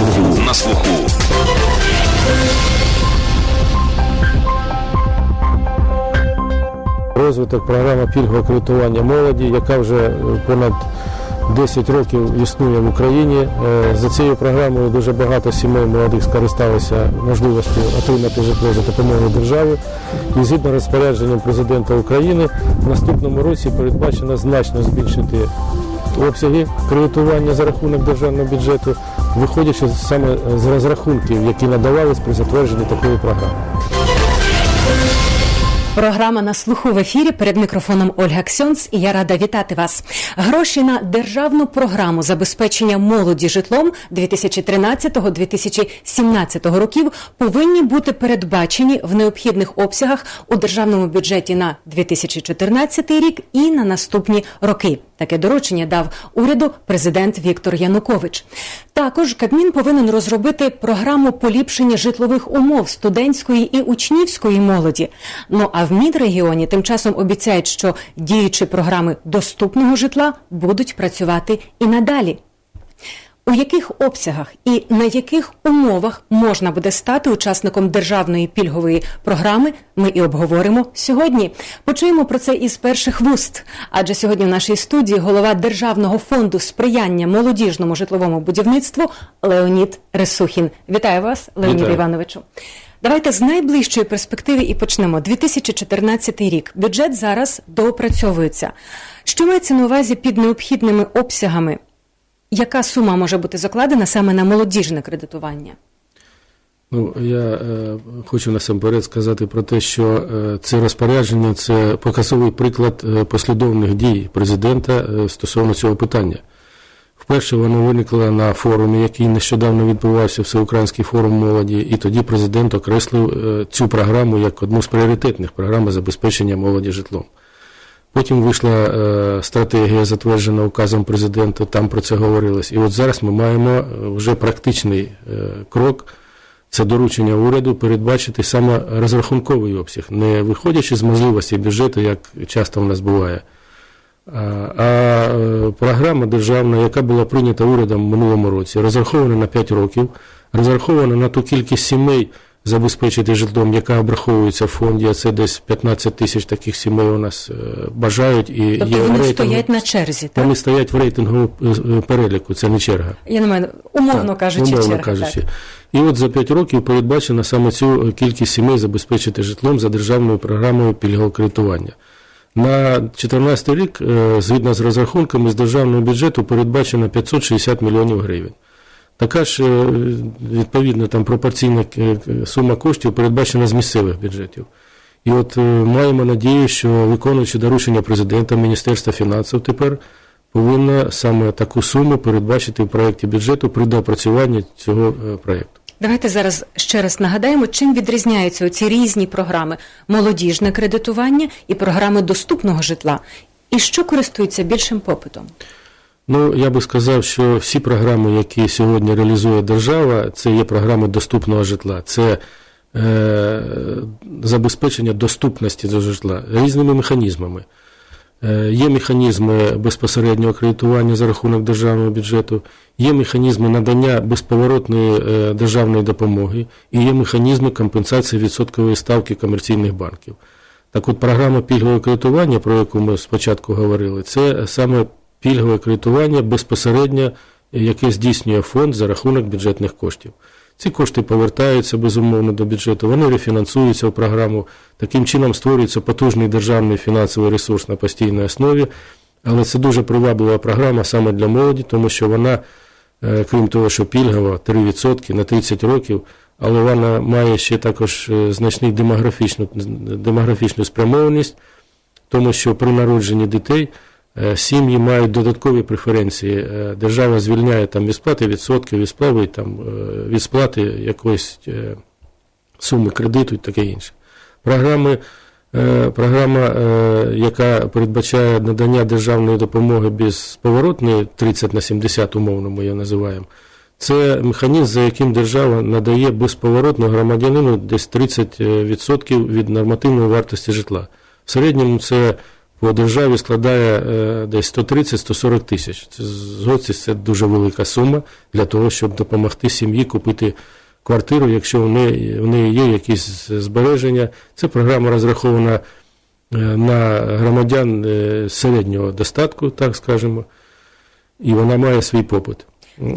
слуху. На слуху. розвиток програми пільгового кредитування молоді, яка вже е, понад 10 років існує в Україні. Е, За цією програмою дуже багато сімей молодих скористалися можливістю отримати житло за допомогою держави. І згідно розпорядженням президента України, в наступному році передбачено значно збільшити обсяги кредитування за рахунок державного бюджету, виходячи саме з розрахунків, які надавались при затвердженні такої програми. Програма на слуху в ефірі перед мікрофоном Ольга Ксьонц і я рада вітати вас. Гроші на державну програму забезпечення молоді житлом 2013-2017 років повинні бути передбачені в необхідних обсягах у державному бюджеті на 2014 рік і на наступні роки. Таке доручення дав уряду президент Віктор Янукович. Також Кабмін повинен розробити програму поліпшення житлових умов студентської і учнівської молоді. Ну а в Мінрегіоні тим часом обіцяють, що діючі програми доступного житла будуть працювати і надалі. У яких обсягах і на яких умовах можна буде стати учасником державної пільгової програми, ми і обговоримо сьогодні. Почуємо про це із перших вуст. Адже сьогодні в нашій студії голова Державного фонду сприяння молодіжному житловому будівництву Леонід Ресухін. Вітаю вас, Леонід Вітаю. Івановичу. Давайте з найближчої перспективи і почнемо. 2014 рік. Бюджет зараз доопрацьовується. Що мається на увазі під необхідними обсягами? Яка сума може бути закладена саме на молодіжне кредитування? Ну, я е, хочу насамперед сказати про те, що е, це розпорядження це показовий приклад е, послідовних дій президента е, стосовно цього питання. Вперше воно виникло на форумі, який нещодавно відбувався Всеукраїнський форум молоді, і тоді президент окреслив е, цю програму як одну з пріоритетних програм забезпечення молоді житлом. Потім вийшла е, стратегія, затверджена указом президента, там про це говорилось. І от зараз ми маємо е, вже практичний е, крок. Це доручення уряду передбачити саме розрахунковий обсяг, не виходячи з можливості бюджету, як часто в нас буває. А, е, програма державна, яка була прийнята урядом в минулому році, розрахована на 5 років, розрахована на ту кількість сімей забезпечити житлом, яка обраховується в фонді, а це десь 15 тисяч таких сімей у нас е, бажають і Тобто є вони рейтингу. стоять на черзі, так? Вони стоять в рейтинговому е, е, переліку, це не черга. Я не маю, умовно Так, кажучи, умовно черга. кажучи. Так. І от за 5 років передбачено саме цю кількість сімей забезпечити житлом за державною програмою пільгового кредитування. На 2014 рік, згідно з розрахунками з державного бюджету, передбачено 560 мільйонів гривень. Така ж е, відповідно там пропорційна е, сума коштів передбачена з місцевих бюджетів. І от е, маємо надію, що виконуючи доручення президента Міністерства фінансів тепер повинна саме таку суму передбачити в проєкті бюджету при доопрацюванні цього проєкту. Давайте зараз ще раз нагадаємо, чим відрізняються ці різні програми молодіжне кредитування і програми доступного житла, і що користується більшим попитом. Ну, я би сказав, що всі програми, які сьогодні реалізує держава, це є програми доступного житла. Це е, забезпечення доступності до житла різними механізмами. Е, Є механізми безпосереднього кредитування за рахунок державного бюджету, є механізми надання безповоротної е, державної допомоги і є механізми компенсації відсоткової ставки комерційних банків. Так от програма пільгового кредитування, про яку ми спочатку говорили, це саме пільгове кредитування безпосередньо, яке здійснює фонд за рахунок бюджетних коштів. Ці кошти повертаються безумовно до бюджету, вони рефінансуються в програму. Таким чином створюється потужний державний фінансовий ресурс на постійній основі. Але це дуже приваблива програма саме для молоді, тому що вона, е, крім того, що пільгова 3% на 30 років, але вона має ще також е, значний демографічну, демографічну спрямованість, тому що при народженні дітей е, сім'ї мають додаткові преференції. Е, Держава звільняє там від сплати відсотків, від там, е, від сплати якоїсь е, суми кредиту і таке інше. Програми, е, програма, е, яка передбачає надання державної допомоги безповоротної 30 на 70 умовно ми її називаємо, це механізм, за яким держава надає безповоротно громадянину десь 30% від нормативної вартості житла. В середньому це по державі складає е, десь 130-140 тисяч. Це згодці це дуже велика сума для того, щоб допомогти сім'ї купити квартиру, якщо в неї, в неї є якісь збереження. Ця програма розрахована е, на громадян е, середнього достатку, так скажемо, і вона має свій попит.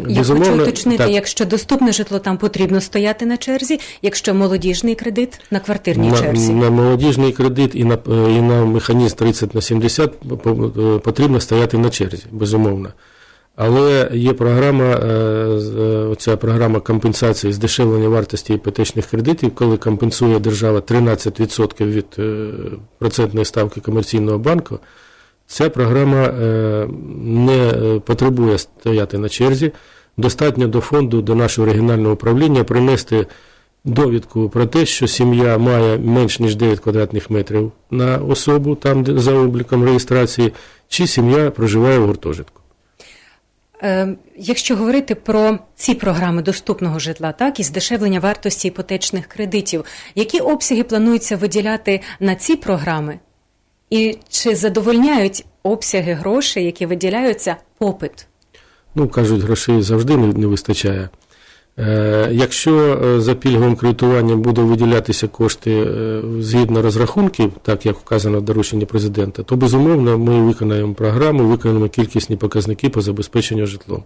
Я хочу уточнити, так, якщо доступне житло, там потрібно стояти на черзі, якщо молодіжний кредит на квартирній на, черзі. на молодіжний кредит і на, і на механізм 30 на 70 по- по- потрібно стояти на черзі, безумовно. Але є програма, е, е, оця програма компенсації здешевлення вартості іпотечних кредитів, коли компенсує держава 13% від е, процентної ставки комерційного банку. Ця програма е, не е, потребує стояти на черзі. Достатньо до фонду, до нашого регіонального управління принести довідку про те, що сім'я має менш ніж 9 квадратних метрів на особу, там де за обліком реєстрації, чи сім'я проживає в гуртожитку. Е, Якщо говорити про ці програми доступного житла, так і здешевлення вартості іпотечних кредитів, які обсяги планується виділяти на ці програми, і чи задовольняють обсяги грошей, які виділяються, попит? Ну, кажуть, грошей завжди не, вистачає. Е, якщо е, за пільговим кредитуванням буде виділятися кошти е, згідно розрахунків, так як вказано в дорученні президента, то безумовно ми виконаємо програму, виконаємо кількісні показники по забезпеченню житлом.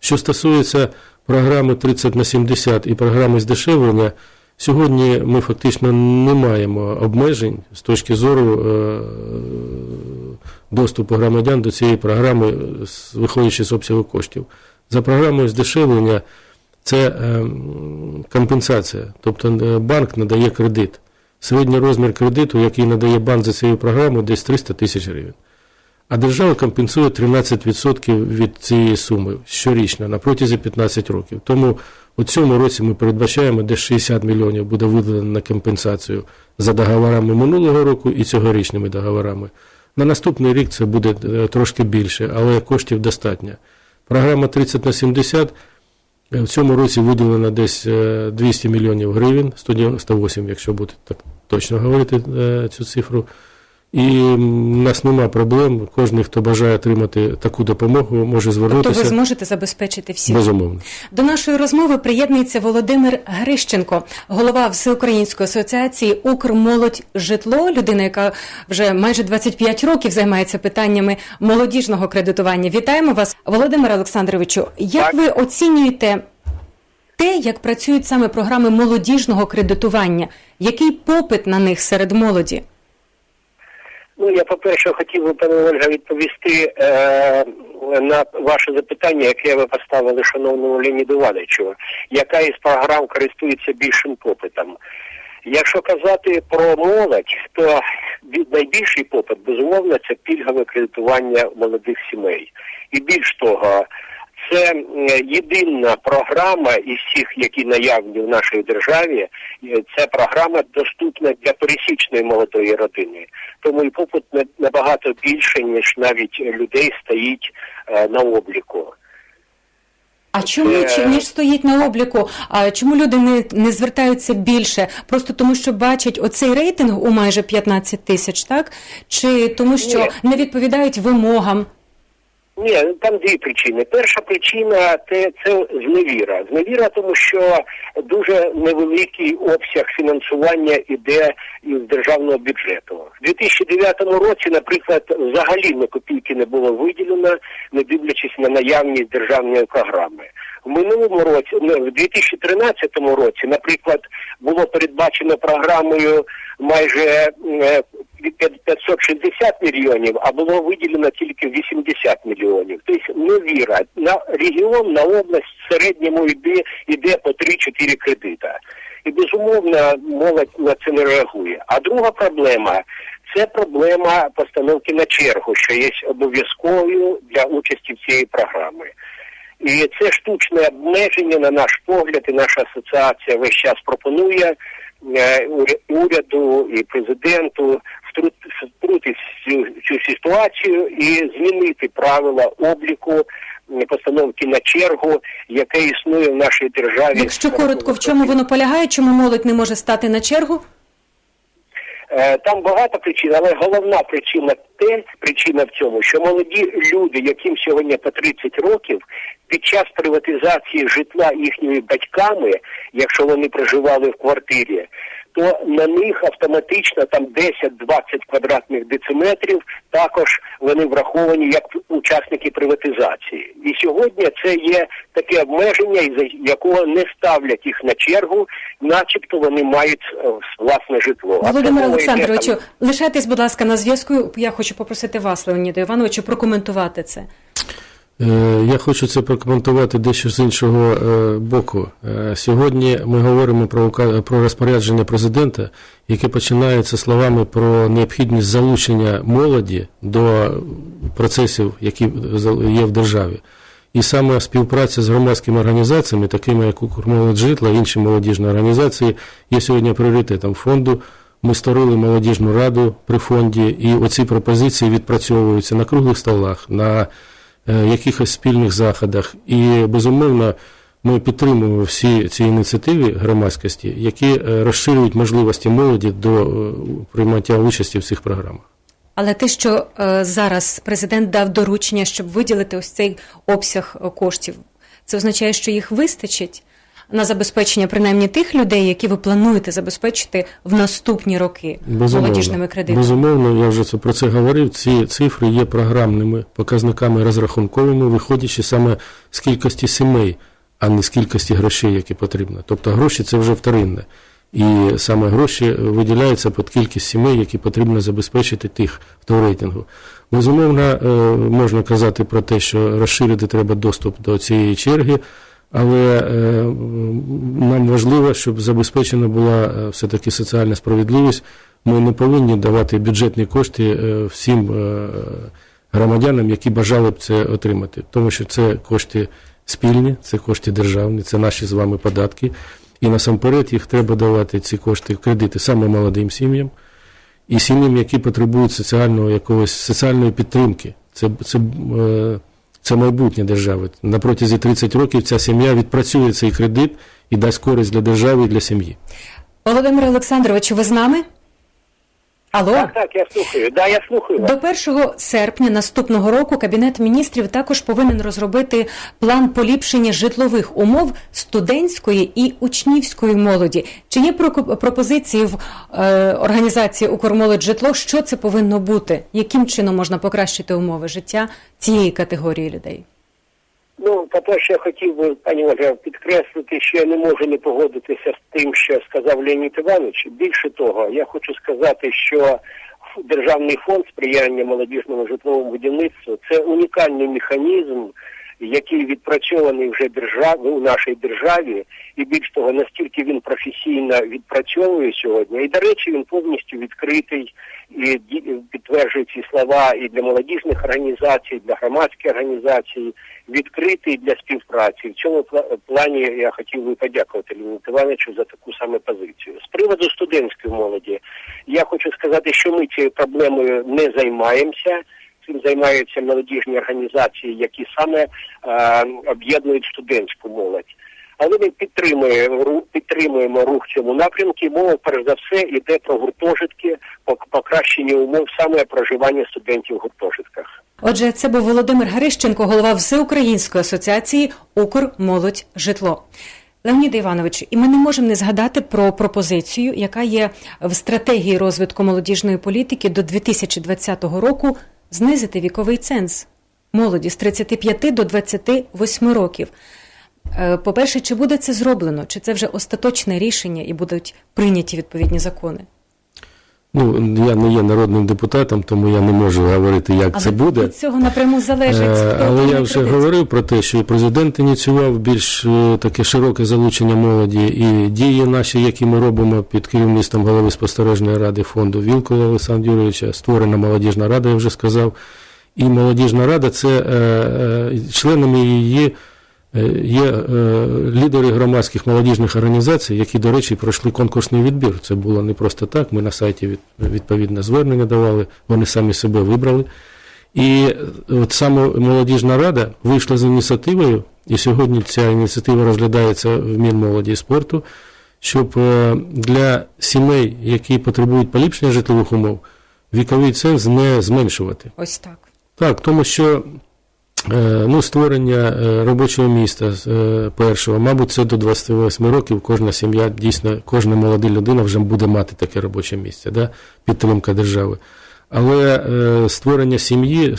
Що стосується програми 30 на 70 і програми здешевлення, сьогодні ми фактично не маємо обмежень з точки зору е, доступу громадян до цієї програми, виходячи з обсягу коштів. За програмою здешевлення це е, компенсація, тобто е, банк надає кредит. Середній розмір кредиту, який надає банк за цією програмою, десь 300 тисяч гривень. А держава компенсує 13% від цієї суми щорічно на протязі 15 років. Тому у цьому році ми передбачаємо, десь 60 мільйонів буде виділено на компенсацію за договорами минулого року і цьогорічними договорами. На наступний рік це буде е, трошки більше, але коштів достатньо. Програма 30 на 70 е, в цьому році виділено десь е, 200 мільйонів гривень, 198, якщо бути так точно говорити е, цю цифру. І у нас нема проблем. Кожен, хто бажає отримати таку допомогу, може Тобто ви зможете забезпечити всіх? Безумовно. До нашої розмови приєднується Володимир Грищенко, голова Всеукраїнської асоціації Укрмолодь житло, людина, яка вже майже 25 років займається питаннями молодіжного кредитування. Вітаємо вас, Володимире Олександровичу. Як Так. ви оцінюєте те, як працюють саме програми молодіжного кредитування? Який попит на них серед молоді? Ну, я, по-перше, хотів би, пане Ольга, відповісти е, на ваше запитання, яке ви поставили шановному Леоніду Івановичу. Яка із програм користується більшим попитом? Якщо казати про молодь, то найбільший попит, безумовно, це пільгове кредитування молодих сімей. І більш того, це єдина програма із всіх, які наявні в нашій державі. е, Це програма доступна для пересічної молодої родини. Тому і попит набагато більше, ніж навіть людей стоїть е, на обліку. А чому Е, чи ніж стоїть на обліку? А чому люди не, не звертаються більше? Просто тому, що бачать оцей рейтинг у майже 15 тисяч, так? Чи тому, що Ні. не відповідають вимогам? Ні, там дві причини. Перша причина це, це зневіра. Зневіра, тому що дуже невеликий обсяг фінансування іде із державного бюджету. У 2009 році, наприклад, взагалі на копійки не було виділено, не дивлячись на наявність державної програми. В минулому році, ну, в 2013 році, наприклад, було передбачено програмою майже е, 560 мільйонів, а було виділено тільки 80 мільйонів. Тобто невіра. На регіон, на область в середньому йде, йде по 3-4 кредита. І безумовно молодь на це не реагує. А друга проблема це проблема постановки на чергу, що є обов'язковою для участі в цій програмі. І це штучне обмеження, на наш погляд, і наша асоціація весь час пропонує е, уря- уряду і президенту втрут- втрутитися в цю, цю ситуацію і змінити правила обліку постановки на чергу, яке існує в нашій державі. Якщо коротко, в чому воно полягає, чому молодь не може стати на чергу? Е, Там багато причин, але головна причина те, причина в цьому, що молоді люди, яким сьогодні по 30 років, під час приватизації житла їхніми батьками, якщо вони проживали в квартирі, то на них автоматично там 10-20 квадратних дециметрів також вони враховані як учасники приватизації. І сьогодні це є таке обмеження, із якого не ставлять їх на чергу, начебто вони мають е, власне житло. Володимир Олександровичу, там- лишайтесь, будь ласка, на зв'язку. Я хочу попросити вас, Леоніда Івановичу, прокоментувати це. Е, Я хочу це прокоментувати дещо з іншого е, боку. Е, Сьогодні ми говоримо про розпорядження президента, яке починається словами про необхідність залучення молоді до процесів, які є в державі. І саме співпраця з громадськими організаціями, такими як «Укрмолодь житла, інші молодіжні організації, є сьогодні пріоритетом фонду. Ми створили молодіжну раду при фонді, і оці пропозиції відпрацьовуються на круглих столах, на якихось спільних заходах. І безумовно ми підтримуємо всі ці ініціативи громадськості, які е, розширюють можливості молоді до е, прийняття участі в цих програмах. Але те, що е, зараз президент дав доручення, щоб виділити ось цей обсяг е, коштів, це означає, що їх вистачить на забезпечення принаймні тих людей, які ви плануєте забезпечити в наступні роки молодіжними кредитами. Безумовно, я вже це про це говорив. Ці цифри є програмними показниками розрахунковими, виходячи саме з кількості сімей, а не з кількості грошей, які потрібно. Тобто гроші це вже вторинне. І саме гроші виділяються під кількість сімей, які потрібно забезпечити тих, хто в рейтингу. Безумовно, е, можна казати про те, що розширити треба доступ до цієї черги, але е, нам важливо, щоб забезпечена була е, все-таки соціальна справедливість. Ми не повинні давати бюджетні кошти е, всім громадянам, які бажали б це отримати, тому що це кошти спільні, це кошти державні, це наші з вами податки. І насамперед їх треба давати ці кошти кредити саме молодим сім'ям і сім'ям, які потребують соціального якогось соціальної підтримки. Це, це, це майбутнє держави. На протязі 30 років ця сім'я відпрацює цей кредит і дасть користь для держави і для сім'ї. Володимир Олександрович, ви з нами? Алло? Так, так, я слухаю. Да, я слухаю вас. До 1 серпня наступного року Кабінет міністрів також повинен розробити план поліпшення житлових умов студентської і учнівської молоді. Чи є пропозиції в е, організації «Укрмолодь житло? Що це повинно бути? Яким чином можна покращити умови життя цієї категорії людей? Ну, по-перше, я хотів би, пані Ольга, підкреслити, що я не можу не погодитися з тим, що сказав Леонід Іванович. Більше того, я хочу сказати, що Державний фонд сприяння молодіжному житловому будівництву це унікальний механізм, який відпрацьований вже держав, у нашій державі, і більш того, настільки він професійно відпрацьовує сьогодні. І, до речі, він повністю відкритий і підтверджує ці слова і для молодіжних організацій, і для громадських організацій, відкритий для співпраці. В цьому плані я хотів би подякувати Леоніду Івановичу за таку саме позицію. З приводу студентської молоді, я хочу сказати, що ми цією проблемою не займаємося. Цим займаються молодіжні організації, які саме е, об'єднують студентську молодь. Але ми підтримуємо підтримуємо рух цьому напрямку. Мова перш за все йде про гуртожитки, пок- покращення умов саме проживання студентів в гуртожитках. Отже, це був Володимир Грищенко, голова Всеукраїнської асоціації «Укрмолодь житло. Леонід Іванович, і ми не можемо не згадати про пропозицію, яка є в стратегії розвитку молодіжної політики до 2020 року знизити віковий ценз молоді з 35 до 28 років. Е, По-перше, чи буде це зроблено, чи це вже остаточне рішення і будуть прийняті відповідні закони? Ну, я не є народним депутатом, тому я не можу говорити, як це буде. від цього напряму залежить. Е, Але я вже кредит. говорив про те, що і президент ініціював більш е, таке широке залучення молоді, і дії наші, які ми робимо під керівництвом голови спостережної ради фонду Вілкола Олександра Юрійовича, створена молодіжна рада, я вже сказав. І молодіжна рада це е, членами її є е, лідери громадських молодіжних організацій, які, до речі, пройшли конкурсний відбір. Це було не просто так. Ми на сайті від, відповідне звернення давали, вони самі себе вибрали. І от саме молодіжна рада вийшла з ініціативою, і сьогодні ця ініціатива розглядається в Мінмолоді і спорту щоб е, для сімей, які потребують поліпшення житлових умов, віковий ценз не зменшувати. Ось так. Так, тому що е, ну, створення е, робочого міста е, першого, мабуть, це до 28 років кожна сім'я, дійсно, кожна молода людина вже буде мати таке робоче місце, да? підтримка держави. Але е, створення сім'ї,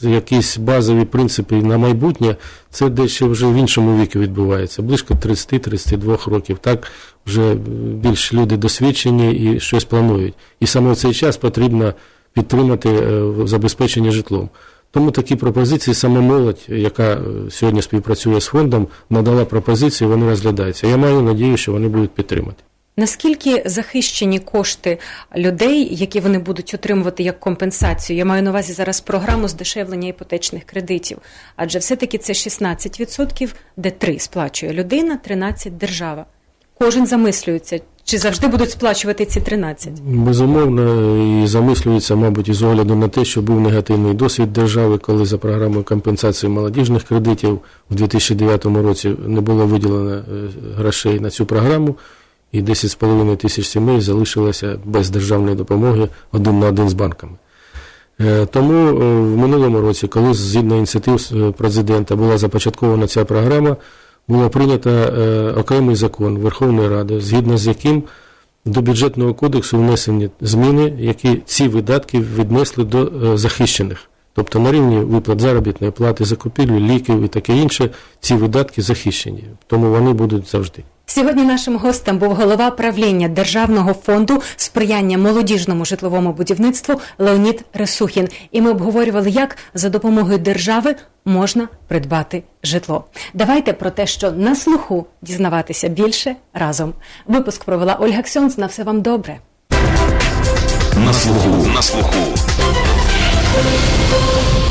якісь базові принципи на майбутнє, це дещо вже в іншому віку відбувається, близько 30-32 років. Так вже більш люди досвідчені і щось планують. І саме в цей час потрібно підтримати е, забезпечення житлом. Тому такі пропозиції саме молодь, яка е, сьогодні співпрацює з фондом, надала пропозиції, вони розглядаються. Я маю надію, що вони будуть підтримати. Наскільки захищені кошти людей, які вони будуть отримувати як компенсацію? Я маю на увазі зараз програму здешевлення іпотечних кредитів, адже все-таки це 16%, де 3 сплачує людина, 13 держава. Кожен замислюється, чи завжди будуть сплачувати ці 13? Безумовно, і замислюється, мабуть, із огляду на те, що був негативний досвід держави, коли за програмою компенсації молодіжних кредитів у 2009 році не було виділено е, грошей на цю програму, і 10,5 тисяч сімей залишилося без державної допомоги один на один з банками. Е, Тому е, в минулому році, коли згідно ініціатив президента була започаткована ця програма, було прийнято е, окремий закон Верховної Ради, згідно з яким до бюджетного кодексу внесені зміни, які ці видатки віднесли до е, захищених. Тобто на рівні виплат заробітної плати, закупівлі, ліків і таке інше, ці видатки захищені. Тому вони будуть завжди. Сьогодні нашим гостем був голова правління Державного фонду сприяння молодіжному житловому будівництву Леонід Ресухін. І ми обговорювали, як за допомогою держави можна придбати житло. Давайте про те, що на слуху дізнаватися більше разом. Випуск провела Ольга Ксьонц. На все вам добре. На слуху. На слуху. Let's go.